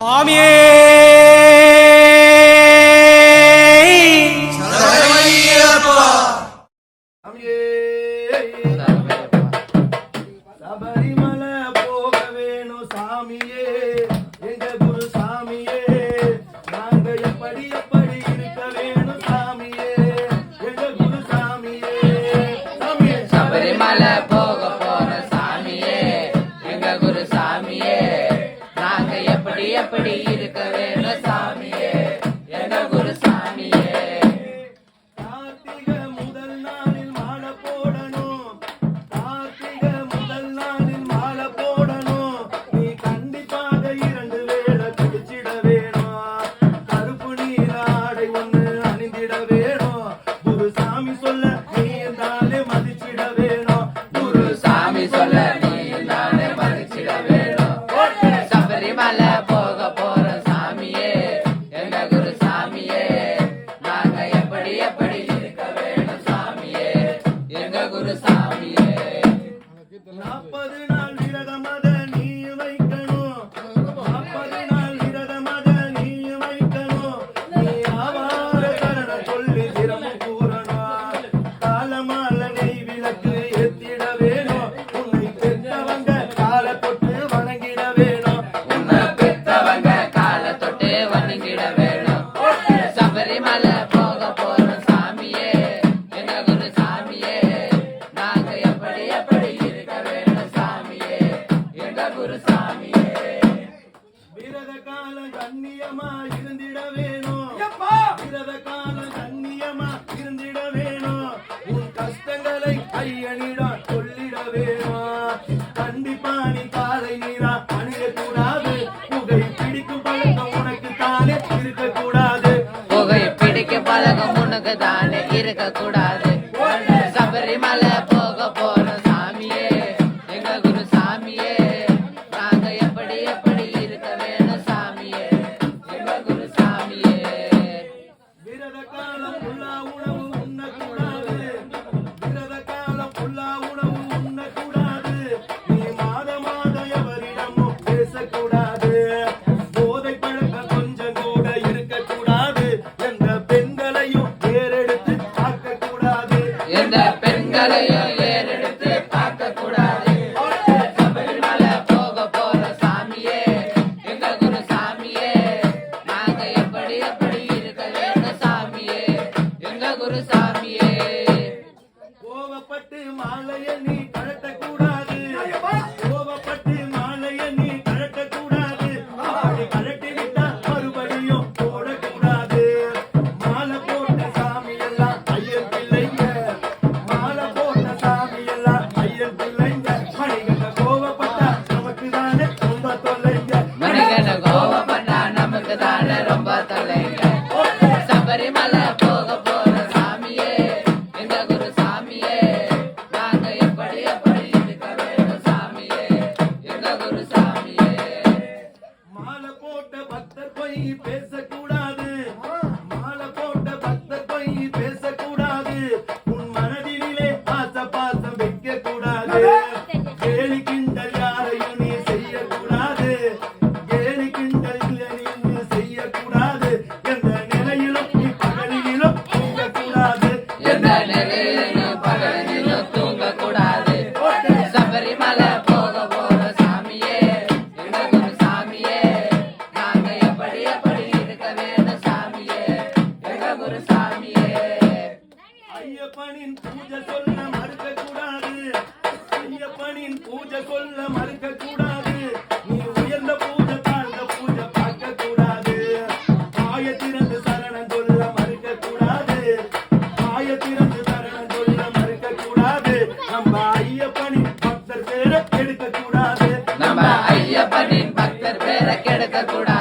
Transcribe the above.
சுவாமியே! சபரிமலை போக வேணும் சாமியே. எங்க குரு சாமியே? நாங்க எப்படி எப்படி இருக்க வேணும் சாமியே. எங்க குரு சாமியே சாமியே? சபரிமலை போக போற சாமியே. எங்க குரு சாமியே? அப்படி அப்படி இருக்க வேணும் சாமியே. என்ன குரு சாமியே? கார்த்திகை முதல் நாளில் மாலை போடணும். கார்த்திகை முதல் நாளில் மாலை போடணும். நீ வேணும். சொல்ல விளக்கு ஏத்திட வேணும் உன்னை பெற்றவங்க கால தொட்டு வணங்கிட வேணும் உன்னை பெற்றவங்க கால தொட்டு வணங்கிட வேணும் சபரிமலை போக போறோம் சாமியே. என்ன காலம் கண்ணியமா இருந்திட வேணும் காலம் சமூகதான இருக்க கூடாது இந்த பெண்களையும் ஐயப்பனின் பூஜை சொல்ல மறுக்க கூடாது ஐயப்பனின் பூஜை சொல்ல மறுக்க cultura.